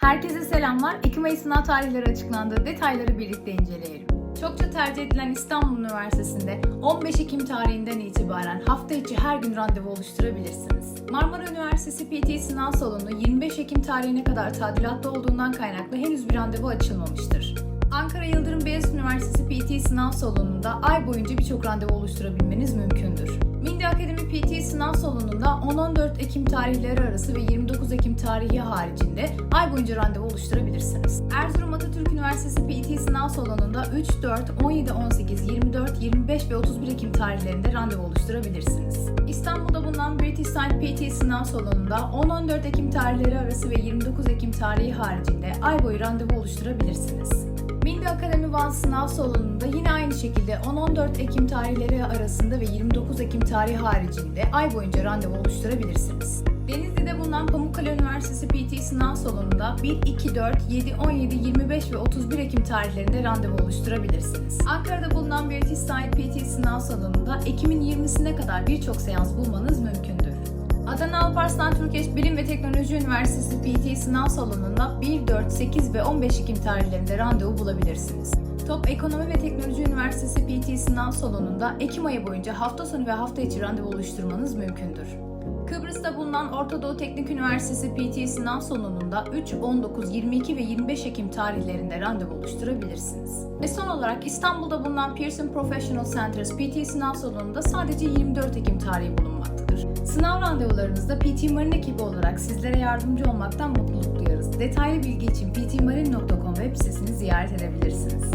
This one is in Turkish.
Herkese selamlar. Ekim ayı sınav tarihleri açıklandı. Detayları birlikte inceleyelim. Çokça tercih edilen İstanbul Üniversitesi'nde 15 Ekim tarihinden itibaren hafta içi her gün randevu oluşturabilirsiniz. Marmara Üniversitesi PT sınav salonu 25 Ekim tarihine kadar tadilatta olduğundan kaynaklı henüz bir randevu açılmamıştır. Ankara Yıldırım Beyazıt Üniversitesi PT sınav salonunda ay boyunca birçok randevu oluşturabilmeniz mümkündür. Mindi Akademi PT sınav salonunda 10-14 Ekim tarihleri arası ve 29 Ekim tarihi haricinde ay boyunca randevu oluşturabilirsiniz. Erzurum Atatürk Üniversitesi PT sınav salonunda 3, 4, 17, 18, 24, 25 ve 31 Ekim tarihlerinde randevu oluşturabilirsiniz. İstanbul'da bulunan British Science PT sınav salonunda 10-14 Ekim tarihleri arası ve 29 Ekim tarihi haricinde ay boyu randevu oluşturabilirsiniz. Milli Akademi Van Sınav Salonu'nda yine aynı şekilde 10-14 Ekim tarihleri arasında ve 29 Ekim tarihi haricinde ay boyunca randevu oluşturabilirsiniz. Denizli'de bulunan Pamukkale Üniversitesi PT sınav salonunda 1, 2, 4, 7, 17, 25 ve 31 Ekim tarihlerinde randevu oluşturabilirsiniz. Ankara'da bulunan British Science PT sınav salonunda Ekim'in 20'sine kadar birçok seans bulmanız mümkündür. Adana Alparslan Türkeş Bilim ve Teknoloji Üniversitesi PT sınav salonunda 1, 4, 8 ve 15 Ekim tarihlerinde randevu bulabilirsiniz. Top Ekonomi ve Teknoloji Üniversitesi PT sınav salonunda Ekim ayı boyunca hafta sonu ve hafta içi randevu oluşturmanız mümkündür. Kıbrıs'ta bulunan Orta Doğu Teknik Üniversitesi PT sınav salonunda 3, 19, 22 ve 25 Ekim tarihlerinde randevu oluşturabilirsiniz. Ve son olarak İstanbul'da bulunan Pearson Professional Centers PT sınav salonunda sadece 24 Ekim tarihi bulunmaktadır. Sınav randevularınızda PT Marin ekibi olarak sizlere yardımcı olmaktan mutluluk duyarız. Detaylı bilgi için ptmarin.com web sitesini ziyaret edebilirsiniz.